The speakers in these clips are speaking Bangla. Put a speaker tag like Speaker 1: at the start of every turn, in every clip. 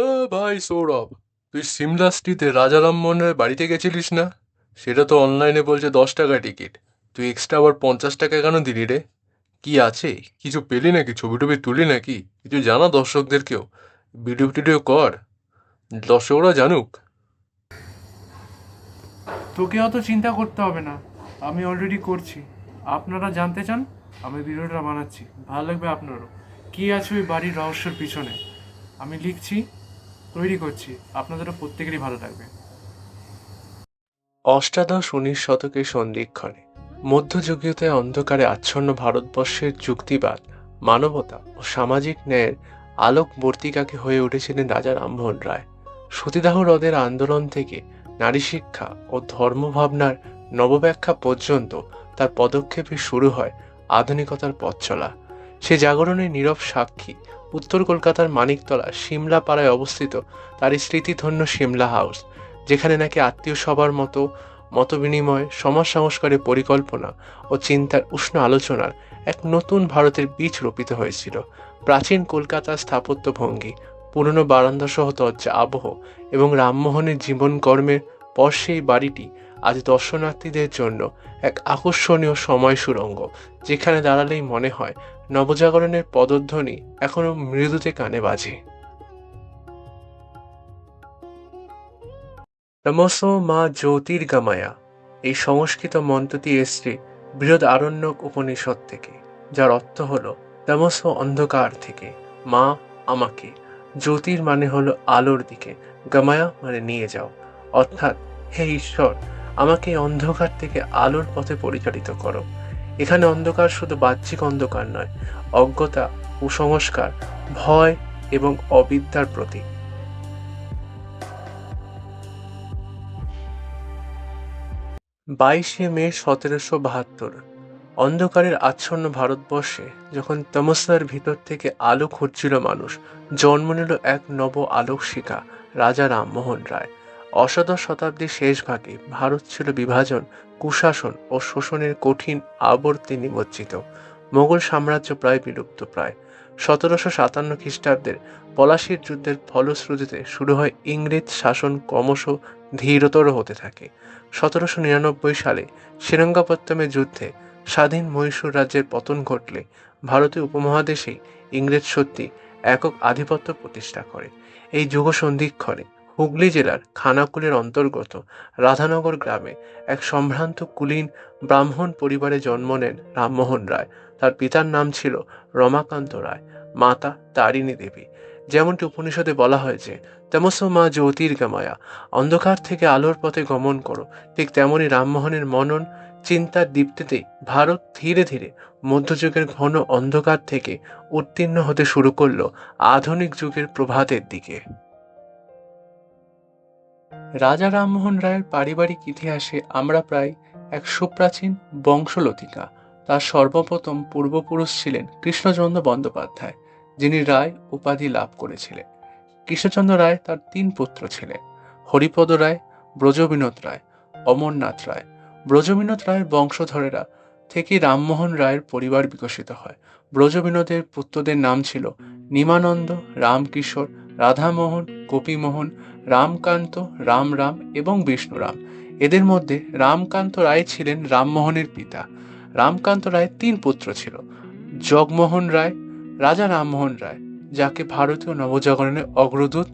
Speaker 1: এ ভাই সৌরভ, তুই সিমলা স্ট্রিটে রাজা রামমোহনের বাড়িতে গেছিলিস না? সেটা তো অনলাইনে বলছে দশ টাকা টিকিট। তুই এক্সট্রা আবার পঞ্চাশ টাকা কেন দিলি রে? কি আছে? কিছু পেলি নাকি? ছবি টবি তুলি নাকি? কিছু জানা দর্শকদেরকেও? ভিডিও টিডিও কর। দর্শকরা জানুক।
Speaker 2: তোকে অত চিন্তা করতে হবে না। আমি অলরেডি করছি। আপনারা জানতে চান, আমি ভিডিওটা বানাচ্ছি। ভালো লাগবে আপনারও। কী আছে ওই বাড়ির রহস্যের পিছনে? আমি লিখছি তৈরি করছি। আপনাদেরও প্রত্যেকেরই ভালো লাগবে
Speaker 3: অষ্টাদশ উনিশ শতকের সন্ধিক্ষণে। মধ্যযুগীয়তে অন্ধকারে আচ্ছন্ন ভারতবর্ষের যুক্তিবাদ, মানবতা ও সামাজিক ন্যায়ের আলোকবর্তিকাকে হয়ে উঠেছিলেন রাজা রামমোহন রায়। সতীদাহ হ্রদের আন্দোলন থেকে নারী শিক্ষা ও ধর্মভাবনার নবব্যাখ্যা পর্যন্ত তার পদক্ষেপে শুরু হয় আধুনিকতার পথ চলা সে জাগরণের নীরব সাক্ষী উত্তর কলকাতার মানিকতলা সিমলা পাড়ায় অবস্থিত তার স্মৃতিধন্য সিমলা হাউস, যেখানে নাকি আত্মীয় সবার মতো মতবিনিময়, সমাজ সংস্কারের পরিকল্পনা ও চিন্তার উষ্ণ আলোচনার এক নতুন ভারতের বীজ রোপিত হয়েছিল। প্রাচীন কলকাতার স্থাপত্য ভঙ্গি, পুরনো বারান্দা সহ দরজা আবহ এবং রামমোহনের জীবন কর্মের পর সেই বাড়িটি আজ দর্শনার্থীদের জন্য এক আকর্ষণীয় সময় সুরঙ্গ, যেখানে দাঁড়ালেই মনে হয় নবজাগরণের পদধ্বনি এখনও মৃদুতে কানে বাজে। নমস মা জ্যোতির্গামায়া। এই সংস্কৃত মন্ত্রটি এসছে বৃহৎ আরণ্যক উপনিষদ থেকে, যার অর্থ হল তমস অন্ধকার থেকে, মা আমাকে। জ্যোতির মানে হলো আলোর দিকে, গামায়া মানে নিয়ে যাও। অর্থাৎ, হে ঈশ্বর আমাকে অন্ধকার থেকে আলোর পথে পরিচালিত করো। এখানে অন্ধকার শুধু বাহ্যিক অন্ধকার নয়, অজ্ঞতা, কুসংস্কার, ভয় এবং অবিদ্যার প্রতীক। বাইশে মে সতেরোশো বাহাত্তর, অন্ধকারের আচ্ছন্ন ভারতবর্ষে যখন তমস্যার ভিতর থেকে আলো খুঁজছিল মানুষ, জন্ম নিল এক নব আলোক শিখা রাজা রামমোহন রায়। অষ্টাদশ শতাব্দীর শেষ ভাগে ভারত ছিল বিভাজন, কুশাসন ও শোষণের কঠিন আবর্তে নিমজ্জিত। মোগল সাম্রাজ্য প্রায় বিলুপ্ত প্রায়। সতেরোশো সাতান্ন খ্রিস্টাব্দের পলাশির যুদ্ধের ফলশ্রুতিতে শুরু হয় ইংরেজ শাসন ক্রমশ ধীরতর হতে থাকে। সতেরোশো নিরানব্বই সালে শ্রীরঙ্গপত্তমের যুদ্ধে স্বাধীন মহীশূর রাজ্যের পতন ঘটলে ভারতীয় উপমহাদেশেই ইংরেজ সত্যি একক আধিপত্য প্রতিষ্ঠা করে। এই যুগ সন্ধিক্ষণে হুগলি জেলার খানাকুলের অন্তর্গত রাধানগর গ্রামে এক সম্ভ্রান্ত কুলীন ব্রাহ্মণ পরিবারে জন্ম নেন রামমোহন রায়। তার পিতার নাম ছিল রমাকান্ত রায়, মাতা তারিণী দেবী। যেমনটি উপনিষদে বলা হয়েছে, তেমস মা জ্যোতির্গময়া, অন্ধকার থেকে আলোর পথে গমন করো। ঠিক তেমনি রামমোহনের মনন চিন্তার দীপ্তিতেই ভারত ধীরে ধীরে মধ্যযুগের ঘন অন্ধকার থেকে উত্তীর্ণ হতে শুরু করল আধুনিক যুগের প্রভাতের দিকে। রাজা রামমোহন রায়ের পারিবারিক ইতিহাসে আমরা প্রায় এক সুপ্রাচীন বংশলতিকা, তার সর্বপ্রথম পূর্বপুরুষ ছিলেন কৃষ্ণচন্দ্র বন্দ্যোপাধ্যায়, যিনি রায় উপাধি লাভ করেছিলেন। কৃষ্ণচন্দ্র রায় তার তিন পুত্র ছিলেন, হরিপদ রায়, ব্রজবিনোদ রায়, অমরনাথ রায়। ব্রজবিনোদ রায়ের বংশধরেরা থেকে রামমোহন রায়ের পরিবার বিকশিত হয়। ব্রজবিনোদের পুত্রদের নাম ছিল নিমানন্দ, রামকিশোর, রাধামোহন, গোপীমোহন রামকান্ত রামরাম এবং বিষ্ণুরাম এদের মধ্যে রামকান্ত রায় ছিলেন রামমোহনের পিতা। রামকান্ত রায়ের তিন পুত্র ছিল, জগমোহন রায়, রাজা রামমোহন রায়, যাকে ভারতীয় নবজাগরণের অগ্রদূত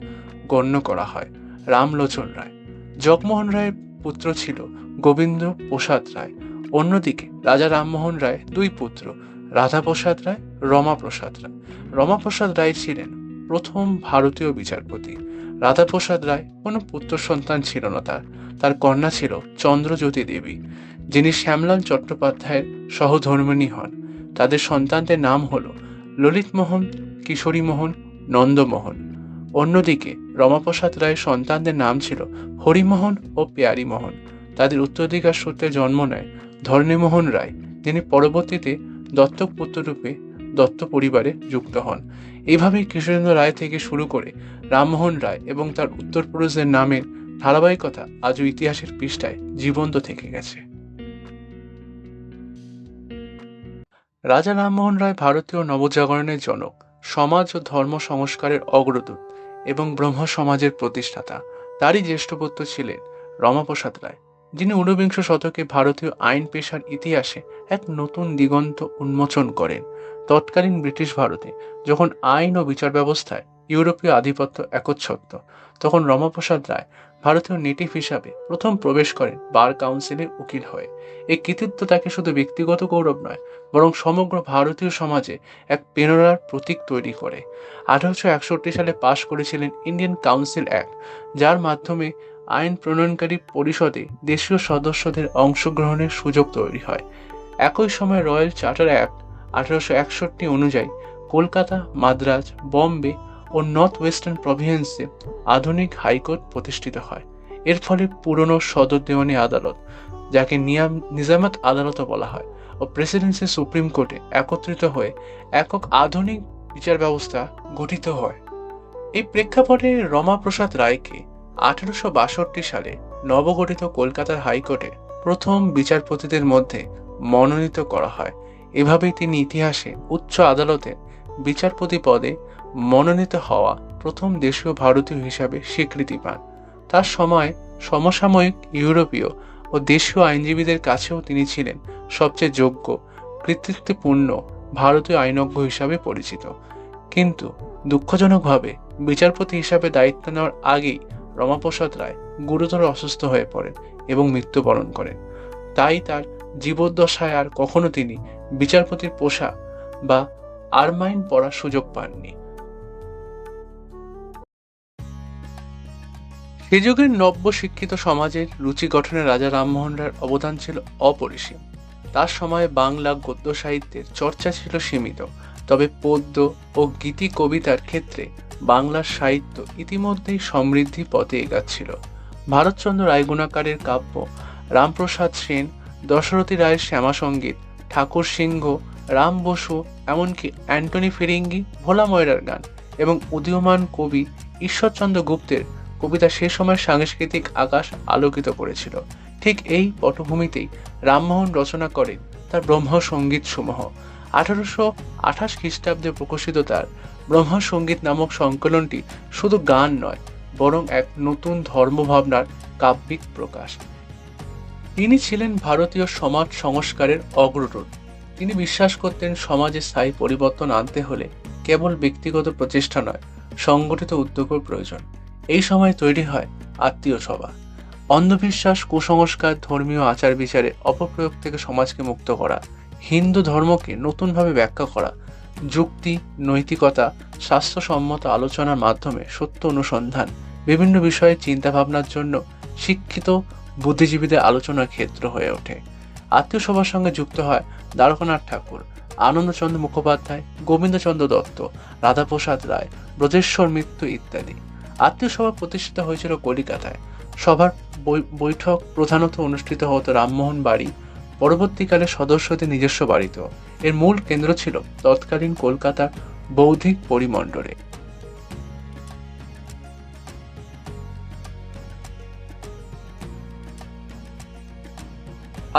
Speaker 3: গণ্য করা হয়, রামলোচন রায়। জগমোহন রায়ের পুত্র ছিল গোবিন্দ প্রসাদ রায়। অন্যদিকে রাজা রামমোহন রায় দুই পুত্র রাধাপ্রসাদ রায় রমাপ্রসাদ রায়। রমাপ্রসাদ রায় ছিলেন প্রথম ভারতীয় বিচারপতি। রাধাপ্রসাদ রায় কোনো পুত্র সন্তান ছিল না তার। তার কন্যা ছিল চন্দ্রজ্যোতি দেবী, যিনি শ্যামলাল চট্টোপাধ্যায়ের সহধর্মিণী হন। তাদের সন্তানদের নাম হল ললিতমোহন, কিশোরীমোহন, নন্দমোহন। অন্যদিকে রমাপ্রসাদ রায়ের সন্তানদের নাম ছিল হরিমোহন ও পেয়ারীমোহন। তাদের উত্তরাধিকার সূত্রে জন্ম নেয় ধরণীমোহন রায়, যিনি পরবর্তীতে দত্তক পুত্ররূপে দত্ত পরিবারে যুক্ত হন। এইভাবেই কৃষ্ণেন্দ্র রায় থেকে শুরু করে রামমোহন রায় এবং তার উত্তরপুরুষদের নামের ধারাবাহিকতা আজও ইতিহাসের পৃষ্ঠায় জীবন্ত থেকে গেছে। রাজা রামমোহন রায় ভারতীয় নবজাগরণের জনক, সমাজ ও ধর্ম সংস্কারের অগ্রদূত এবং ব্রহ্ম সমাজের প্রতিষ্ঠাতা। তারই জ্যেষ্ঠ পুত্র ছিলেন রমাপ্রসাদ রায়, যিনি ঊনবিংশ শতকে ভারতীয় আইন পেশার ইতিহাসে এক নতুন দিগন্ত উন্মোচন করেন। তৎকালীন ব্রিটিশ ভারতে যখন আইন ও বিচার ব্যবস্থায় ইউরোপীয় আধিপত্য একচ্ছত্ব তখন রমাপ্রসাদ রায় ভারতীয় নেটিভ হিসাবে প্রথম প্রবেশ করেন বার কাউন্সিলের উকিল হয়ে। এই কৃতিত্ব তাকে শুধু ব্যক্তিগত গৌরব নয়, বরং সমগ্র ভারতীয় সমাজে এক প্রেরণার প্রতীক তৈরি করে। আঠারোশো একষট্টি সালে পাশ করেছিলেন ইন্ডিয়ান কাউন্সিল অ্যাক্ট, যার মাধ্যমে আইন প্রণয়নকারী পরিষদে দেশীয় সদস্যদের অংশগ্রহণের সুযোগ তৈরি হয়। একই সময় রয়্যাল চার্টার অ্যাক্ট আঠারোশো একষট্টি অনুযায়ী কলকাতা, মাদ্রাজ, বম্বে ও নর্থ ওয়েস্টার্ন প্রভিন্সে আধুনিক হাইকোর্ট প্রতিষ্ঠিত হয়। এর ফলে পুরনো সদর দেওয়ানি আদালত, যাকে নিয়াম নিজামত আদালতও বলা হয়, ও প্রেসিডেন্সি সুপ্রিম কোর্টে একত্রিত হয়ে একক আধুনিক বিচার ব্যবস্থা গঠিত হয়। এই প্রেক্ষাপটে রমাপ্রসাদ রায়কে আঠারোশো বাষট্টি সালে নবগঠিত কলকাতার হাইকোর্টে প্রথম বিচারপতিদের মধ্যে মনোনীত করা হয়। এভাবেই তিনি ইতিহাসে উচ্চ আদালতে বিচারপতি পদে মনোনীত হওয়া প্রথম দেশীয় ভারতীয় হিসাবে স্বীকৃতি পান। তার সময় সমসাময়িক ইউরোপীয় ও দেশীয় আইনজীবীদের কাছেও তিনি ছিলেন সবচেয়ে যোগ্য, কৃতিত্বপূর্ণ ভারতীয় আইনজ্ঞ হিসাবে পরিচিত। কিন্তু দুঃখজনকভাবে বিচারপতি হিসাবে দায়িত্ব নেওয়ার আগেই রমাপ্রসাদ রায় গুরুতর অসুস্থ হয়ে পড়েন এবং মৃত্যুবরণ করেন। তাই তার জীবদ্দশায় আর কখনো তিনি বিচারপতির পোশাক বা আরমাইন পড়ার সুযোগ পাননি। সে যুগের নব্য শিক্ষিত সমাজের রুচি গঠনে রাজা রামমোহন রায়ের অবদান ছিল অপরিসীম। তার সময়ে বাংলা গদ্য সাহিত্যের চর্চা ছিল সীমিত, তবে পদ্য ও গীতি কবিতার ক্ষেত্রে বাংলার সাহিত্য ইতিমধ্যেই সমৃদ্ধি পথে এগাচ্ছিল। ভারতচন্দ্র রায়গুণাকারের কাব্য রামপ্রসাদ সেন দশরথী রায়ের শ্যামাসঙ্গীত ঠাকুর সিংহ, রাম বসু, এমনকি অ্যান্টনি ফিরিঙ্গি, ভোলা ময়রার গান এবং উদীয়মান কবি ঈশ্বরচন্দ্র গুপ্তের কবিতা সে সময় সাংস্কৃতিক আকাশ আলোকিত করেছিল। ঠিক এই পটভূমিতেই রামমোহন রচনা করেন তার ব্রহ্ম সংগীত সমূহ। আঠারোশো আঠাশ খ্রিস্টাব্দে প্রকাশিত তার ব্রহ্ম সংগীত নামক সংকলনটি শুধু গান নয়, বরং এক নতুন ধর্মভাবনার কাব্যিক প্রকাশ। তিনি ছিলেন ভারতীয় সমাজ সংস্কারের অগ্রদূত। তিনি বিশ্বাস করতেন সমাজে স্থায়ী পরিবর্তন আনতে হলে কেবল ব্যক্তিগত প্রচেষ্টা নয়, সংগঠিত উদ্যোগের প্রয়োজন। এই সময় তৈরি হয় আত্মীয় সভা। অন্ধবিশ্বাস, কুসংস্কার, ধর্মীয় আচার বিচারে অপপ্রয়োগ থেকে সমাজকে মুক্ত করা, হিন্দু ধর্মকে নতুনভাবে ব্যাখ্যা করা, যুক্তি, নৈতিকতা, স্বাস্থ্যসম্মত আলোচনার মাধ্যমে সত্য অনুসন্ধান, বিভিন্ন বিষয়ে চিন্তাভাবনার জন্য শিক্ষিত বুদ্ধিজীবীদের আলোচনার ক্ষেত্র হয়ে ওঠে। আত্মীয় সভার সঙ্গে যুক্ত হয় দ্বারকানাথ ঠাকুর, আনন্দচন্দ্র মুখোপাধ্যায়, গোবিন্দচন্দ্র দত্ত, রাধাপ্রসাদ রায়, ব্রজেশ্বর মিত্র ইত্যাদি। আত্মীয় সভা প্রতিষ্ঠিত হয়েছিল কলিকাতায়। সভার বৈঠক প্রধানত অনুষ্ঠিত হতো রামমোহন বাড়ি। পরবর্তীকালে সদস্যদের নিজস্ব বাড়িতেও। এর মূল কেন্দ্র ছিল তৎকালীন কলকাতার বৌদ্ধিক পরিমণ্ডলে।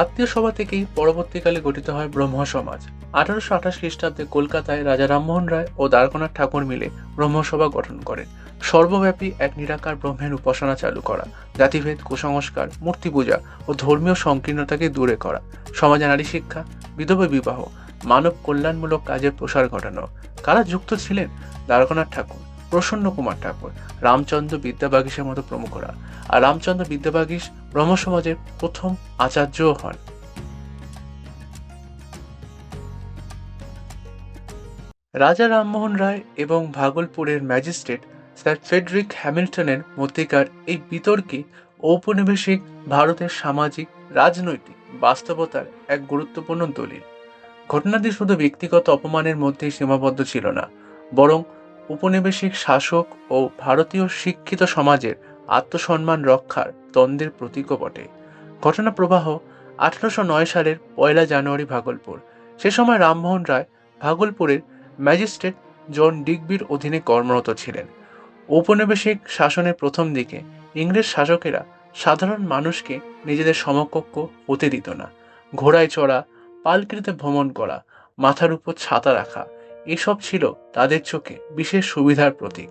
Speaker 3: আত্মীয় সভা থেকেই পরবর্তীকালে গঠিত হয় ব্রহ্ম সমাজ আঠারোশো আঠাশ খ্রিস্টাব্দে কলকাতায় রাজা রামমোহন রায় ও দ্বারকনাথ ঠাকুর মিলে ব্রহ্মসভা গঠন করেন। সর্বব্যাপী এক নিরাকার ব্রহ্মের উপাসনা চালু করা, জাতিভেদ, কুসংস্কার মূর্তি পূজা ও ধর্মীয় সংকীর্ণতাকে দূরে করা, সমাজে নারী শিক্ষা, বিধবা বিবাহ, মানব কল্যাণমূলক কাজের প্রসার ঘটানো। কারা যুক্ত ছিলেন? দ্বারকনাথ ঠাকুর। প্রসন্ন কুমার ঠাকুর, রামচন্দ্র বিদ্যাবাগীশের মতো প্রমুখরা। আর রামচন্দ্র বিদ্যাবাগীশ ব্রহ্ম সমাজের প্রথম আচার্যও হন। রাজা রামমোহন রায় এবং ভাগলপুরের ম্যাজিস্ট্রেট স্যার ফেডরিক হ্যামিল্টনের মধ্যেকার এই বিতর্কে ঔপনিবেশিক ভারতের সামাজিক, রাজনৈতিক বাস্তবতার এক গুরুত্বপূর্ণ দলিল। ঘটনাটি শুধু ব্যক্তিগত অপমানের মধ্যেই সীমাবদ্ধ ছিল না, বরং উপনিবেশিক শাসক ও ভারতীয় শিক্ষিত সমাজের আত্মসম্মান রক্ষার দ্বন্দ্বের প্রতীকও বটে। ঘটনা প্রবাহ আঠারোশো নয় সালের পয়লা জানুয়ারি ভাগলপুর। সে সময় রামমোহন রায় ভাগলপুরের ম্যাজিস্ট্রেট জন ডিগবির অধীনে কর্মরত ছিলেন। ঔপনিবেশিক শাসনের প্রথম দিকে ইংরেজ শাসকেরা সাধারণ মানুষকে নিজেদের সমকক্ষ হতে দিত না। ঘোড়ায় চড়া পালকিতে ভ্রমণ করা, মাথার উপর ছাতা রাখা এসব ছিল তাদের চোখে বিশেষ সুবিধার প্রতীক।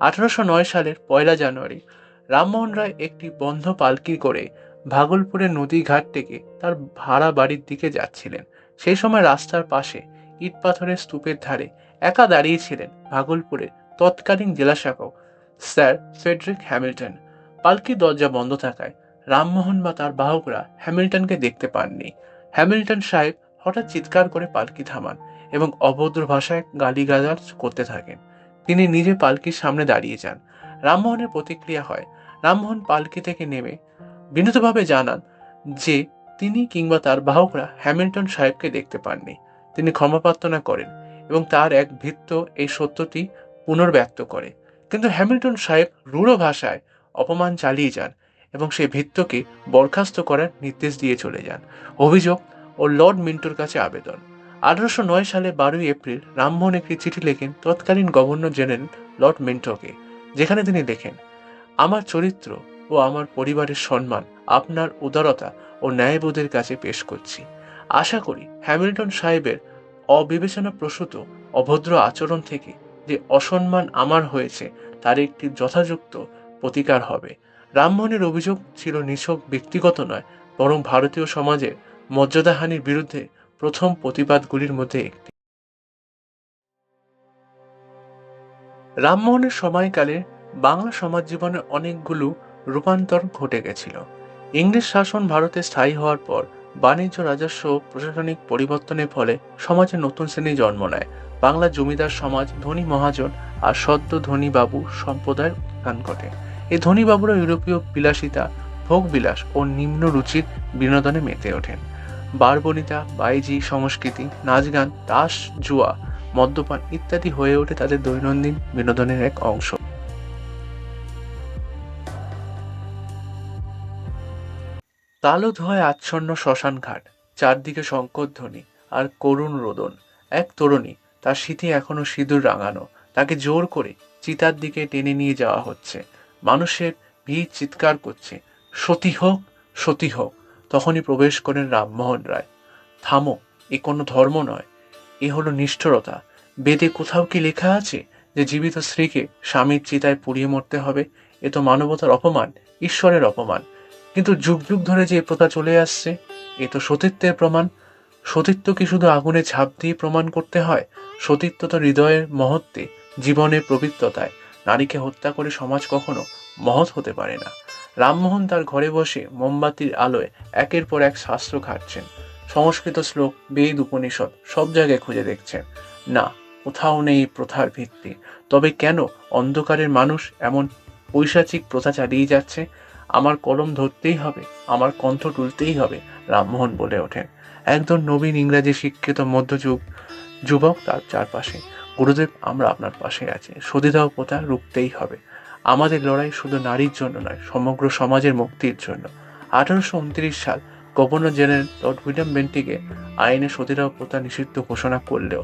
Speaker 3: আঠারোশো নয় সালের পয়লা জানুয়ারি, রামমোহন রায় একটি বন্ধ পালকি করে ভাগলপুরের নদী ঘাট থেকে তার ভাড়া বাড়ির দিকে যাচ্ছিলেন। সেই সময় রাস্তার পাশে ইট পাথরের স্তূপের ধারে একা দাঁড়িয়েছিলেন ভাগলপুরের তৎকালীন জেলাশাসক স্যার ফেডরিক হ্যামিল্টন। পালকির দরজা বন্ধ থাকায় রামমোহন বা তার বাহকরা হ্যামিল্টনকে দেখতে পাননি। হ্যামিল্টন সাহেব হঠাৎ চিৎকার করে পালকি থামান। এবং অভদ্র ভাষায় গালিগালাজ করতে থাকেন। তিনি নিজে পালকির সামনে দাঁড়িয়ে যান। রামমোহনের প্রতিক্রিয়া হয়। রামমোহন পালকি থেকে নেমে বিনীতভাবে জানান যে, তিনি কিংবা তার বাহকরা হ্যামিল্টন সাহেবকে দেখতে পাননি। তিনি ক্ষমা প্রার্থনা করেন এবং তার এক ভিত্ত এই সত্যটি পুনর্ব্যক্ত করে। কিন্তু হ্যামিল্টন সাহেব রূঢ় ভাষায় অপমান চালিয়ে যান এবং সেই ভিত্তকে বরখাস্ত করার নির্দেশ দিয়ে চলে যান। অভিযোগ ও লর্ড মিন্টোর কাছে আবেদন। আঠারোশো নয় সালে বারোই এপ্রিল রামমোহন একটি চিঠি লেখেন তৎকালীন গভর্নর জেনারেল লর্ড মিন্টোকে, যেখানে তিনি লেখেন, আমার চরিত্র ও আমার পরিবারের সম্মান আপনার উদারতা ও ন্যায়বোধের কাছে পেশ করছি। আশা করি হ্যামিল্টন সাহেবের অবিবেচনা প্রসূত অভদ্র আচরণ থেকে যে অসম্মান আমার হয়েছে, তার একটি যথাযুক্ত প্রতিকার হবে। রামমোহনের অভিযোগ ছিল নিছক, ব্যক্তিগত নয়, বরং ভারতীয় সমাজের মর্যাদাহানির বিরুদ্ধে প্রথম প্রতিবাদগুলির মধ্যে একটি। রামমোহনের সময়কালে বাংলা সমাজ জীবনে অনেকগুলো রূপান্তর ঘটে গেছিল। ইংরেজ শাসন ভারতে স্থায়ী হওয়ার পর বাণিজ্য, রাজস্ব, প্রশাসনিক পরিবর্তনের ফলে সমাজে নতুন শ্রেণি জন্ম নেয়। বাংলা জমিদার সমাজ, ধনী মহাজন আর সদ্য ধনী বাবু সম্প্রদায়ের উত্থান ঘটে। এই ধনী বাবুরা ইউরোপীয় বিলাসিতা, ভোগবিলাস ও নিম্ন রুচির বিনোদনে মেতে ওঠেন। বারবনিতা, বাইজি, সংস্কৃতি নাচ গান তাস, জুয়া, মদ্যপান ইত্যাদি হয়ে ওঠে তাদের দৈনন্দিন বিনোদনের এক অংশ। তালো ধোয়ায় আচ্ছন্ন শ্মশান ঘাট, চারদিকে শঙ্করধ্বনি আর করুণ রোদন। এক তরুণী, তার শীতে এখনও সিঁদুর রাঙানো, তাকে জোর করে চিতার দিকে টেনে নিয়ে যাওয়া হচ্ছে। মানুষের ভিড় চিৎকার করছে, সতী হোক সতী হোক। তখনই প্রবেশ করেন রামমোহন রায়। থামো, এ কোনো ধর্ম নয়। এ হলো নিষ্ঠুরতা। বেদে কোথাও কি লেখা আছে যে জীবিত স্ত্রীকে স্বামীর চিতায় পুড়িয়ে মরতে হবে? এ তো মানবতার অপমান, ঈশ্বরের অপমান। কিন্তু যুগ যুগ ধরে যে প্রথা চলে আসছে, এ তো সতীত্বের প্রমাণ। সতীত্ব কি শুধু আগুনে ঝাঁপ দিয়ে প্রমাণ করতে হয়? সতীত্ব তো হৃদয়ের মহত্বে জীবনের পবিত্রতায়। নারীকে হত্যা করে সমাজ কখনো মহৎ হতে পারে না। রামমোহন তার ঘরে বসে মোমবাতির আলোয় একের পর এক শাস্ত্র ঘাটছেন সংস্কৃত শ্লোক, বেদ, উপনিষদ সব জায়গায় খুঁজে দেখছেন। না, কোথাও নেই প্রথার ভিত্তি। তবে কেন অন্ধকারের মানুষ এমন পৈশাচিক প্রথা চালিয়ে যাচ্ছে? আমার কলম ধরতেই হবে, আমার কণ্ঠ তুলতেই হবে, রামমোহন বলে ওঠেন। একজন নবীন ইংরাজি শিক্ষিত মধ্যযুগ যুবক তার চারপাশে। গুরুদেব, আমরা আপনার পাশে আছি। সতীদাহ প্রথা রুখতেই হবে। আমাদের লড়াই শুধু নারীর জন্য নয়, সমগ্র সমাজের মুক্তির জন্য। আঠারোশো উনত্রিশ সাল গভর্নর জেনারেল লর্ড উইলিয়াম বেন্টিকে আইনে সতীদাহ প্রথা নিষিদ্ধ ঘোষণা করলেও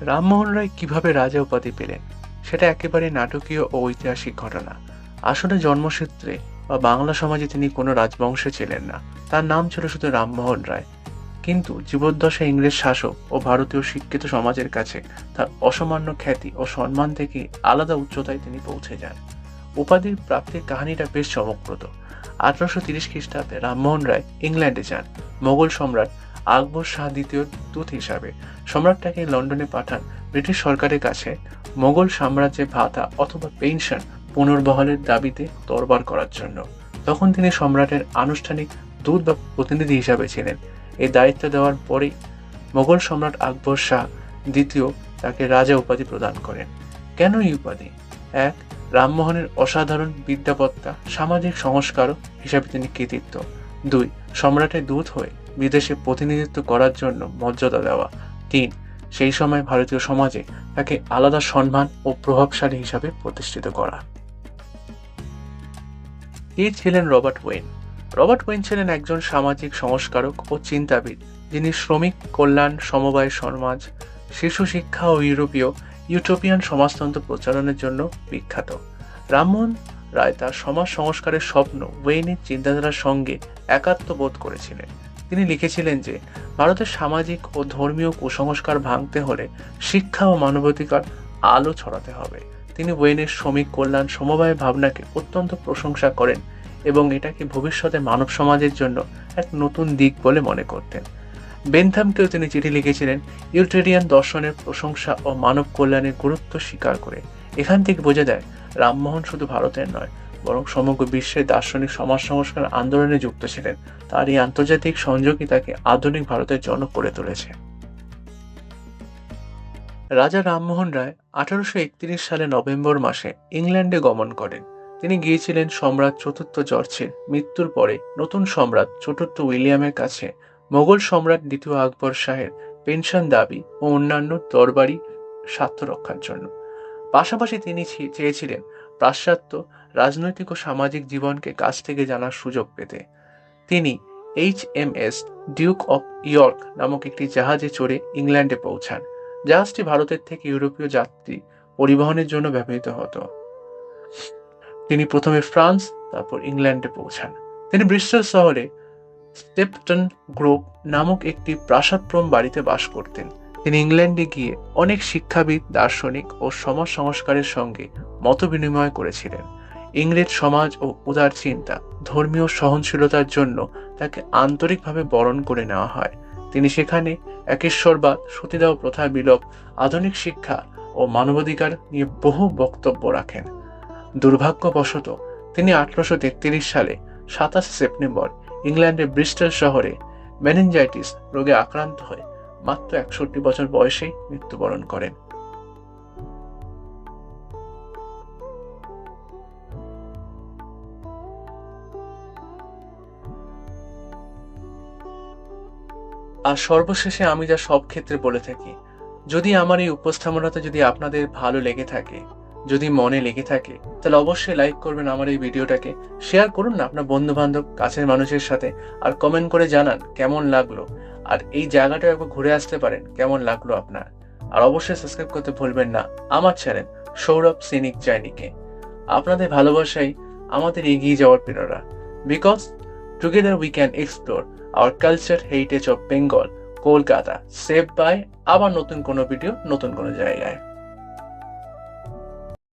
Speaker 3: রামমোহন রায় কীভাবে রাজা উপাধি পেলেন, সেটা একেবারে নাটকীয় ও ঐতিহাসিক ঘটনা। আসলে জন্মসূত্রে বা বাংলা সমাজে তিনি কোনো রাজবংশে ছিলেন না। তার নাম ছিল শুধু রামমোহন রায়। কিন্তু জীবদ্দশা ইংরেজ শাসক ও ভারতীয় শিক্ষিত সমাজের কাছে তার অসামান্য খ্যাতি ও সম্মান থেকে আলাদা উচ্চতায় তিনি পৌঁছে যান। উপাধির প্রাপ্তির কাহিনীটা বেশ চমকপ্রদ। আঠারোশো তিরিশ খ্রিস্টাব্দে রামমোহন রায় ইংল্যান্ডে যান। মোগল সম্রাট আকবর শাহ দ্বিতীয় দূত হিসাবে সম্রাটটাকে লন্ডনে পাঠান ব্রিটিশ সরকারের কাছে। মোগল সাম্রাজ্যের ভাতা অথবা পেনশন পুনর্বহালের দাবিতে দরবার করার জন্য। তখন তিনি সম্রাটের আনুষ্ঠানিক দূত বা প্রতিনিধি হিসাবে ছিলেন। এই দায়িত্ব দেওয়ার পরেই মোগল সম্রাট আকবর শাহ দ্বিতীয় তাকে রাজা উপাধি প্রদান করেন। কেন এই উপাধি? এক, রামমোহনের অসাধারণ বিদ্যাপত্তা, সামাজিক সংস্কারক হিসাবে তিনি কৃতিত্ব। দুই, সম্রাটের দূত হয়ে বিদেশে প্রতিনিধিত্ব করার জন্য মর্যাদা দেওয়া। তিন, সেই সময় ভারতীয় সমাজে তাকে আলাদা সম্মান ও প্রভাবশালী হিসাবে প্রতিষ্ঠিত করা। এই ছিলেন রবার্ট ওয়েন? রবার্ট ওয়েন একজন সামাজিক সংস্কারক ও চিন্তাবিদ। যিনি শ্রমিক, কল্যাণ, সমবায় সমাজ শিশু শিক্ষা ও ইউরোপীয় ইউটোপিয়ান সমাজতন্ত্র প্রচারণের জন্য বিখ্যাত। রামমোহন রায় তার সমাজ সংস্কারের স্বপ্ন ওয়েনের চিন্তাধারার সঙ্গে একাত্ম বোধ করেছিলেন। তিনি লিখেছিলেন যে, ভারতের সামাজিক ও ধর্মীয় কুসংস্কার ভাঙতে হলে শিক্ষা ও মানবাধিকার আলো ছড়াতে হবে। তিনি ওয়েনের শ্রমিক, কল্যাণ, সমবায় ভাবনাকে অত্যন্ত প্রশংসা করেন এবং এটাকে ভবিষ্যতে মানব সমাজের জন্য এক নতুন দিক বলে মনে করতেন। বেনথামকেও তিনি চিঠি লিখেছিলেন ইউটেরিয়ান দর্শনের প্রশংসা ও মানব কল্যাণের গুরুত্ব স্বীকার করে। এখান থেকে বোঝা যায়, রামমোহন শুধু ভারতের নয়, বরং সমগ্র বিশ্বের দার্শনিক সমাজ সংস্কার আন্দোলনে যুক্ত ছিলেন। তার এই আন্তর্জাতিক সংযোগই তাকে আধুনিক ভারতের জনক করে তুলেছে। রাজা রামমোহন রায় আঠারোশো একত্রিশ সালে নভেম্বর মাসে ইংল্যান্ডে গমন করেন। তিনি গিয়েছিলেন সম্রাট চতুর্থ জর্জের মৃত্যুর পরে, নতুন সম্রাট চতুর্থ উইলিয়ামের কাছে। মোগল সম্রাট দ্বিতীয় আকবর শাহের পেনশন দাবি ও অন্যান্য দরবারি স্বার্থ রক্ষার জন্য। পাশাপাশি তিনি চেয়েছিলেন পাশ্চাত্য রাজনৈতিক ও সামাজিক জীবনকে কাছ থেকে জানার সুযোগ পেতে। তিনি H M S Duke of York নামক একটি জাহাজে চড়ে ইংল্যান্ডে পৌঁছান, জাহাজটি ভারতের থেকে ইউরোপীয় যাত্রী পরিবহনের জন্য ব্যবহৃত হতো। তিনি প্রথমে ফ্রান্স, তারপর ইংল্যান্ডে পৌঁছান। তিনি ব্রিস্টল শহরে স্টেপটন গ্রুপ নামক একটি প্রাসাদপ্রম বাড়িতে বাস করতেন। তিনি ইংল্যান্ডে গিয়ে অনেক শিক্ষাবিদ, দার্শনিক ও সমাজ সংস্কারের সঙ্গে মত বিনিময় করেছিলেন। ইংরেজ সমাজ ও উদার চিন্তা, ধর্মীয় সহনশীলতার জন্য তাকে আন্তরিকভাবে বরণ করে নেওয়া হয়। তিনি সেখানে একেশ্বরবাদ, সতীদাহ প্রথা, বিলোপ, আধুনিক শিক্ষা ও মানবাধিকার নিয়ে বহু বক্তব্য রাখেন। দুর্ভাগ্যবশত, তিনি আঠারোশো তেত্রিশ সালে সাতাশে সেপ্টেম্বর ইংল্যান্ডের ব্রিস্টল শহরে মেনেঞ্জাইটিস রোগে আক্রান্ত হয়ে মাত্র একষট্টি বছর বয়সেই মৃত্যুবরণ করেন। আর সর্বশেষে আমি যা সব ক্ষেত্রে বলে থাকি, যদি আমার এই উপস্থাপনাটা যদি আপনাদের ভালো লেগে থাকে যদি মনে লেগে থাকে, তাহলে অবশ্যই লাইক করবেন আমার এই ভিডিওটাকে। শেয়ার করুন না আপনার বন্ধু বান্ধব কাছের মানুষের সাথে, আর কমেন্ট করে জানান কেমন লাগল। আর এই জায়গাটা একবার ঘুরে আসতে পারেন, কেমন লাগল আপনার। আর অবশ্যই সাবস্ক্রাইব করতে ভুলবেন না আমার চ্যানেল সৌরভ সিনিক জাইনিকে। আপনাদের ভালোবাসাই আমাদের এগিয়ে যাওয়ার প্রেরণা। Because together we can explore our culture heritage of Bengal Kolkata save by আবার নতুন কোনো ভিডিও নতুন কোনো জায়গায়।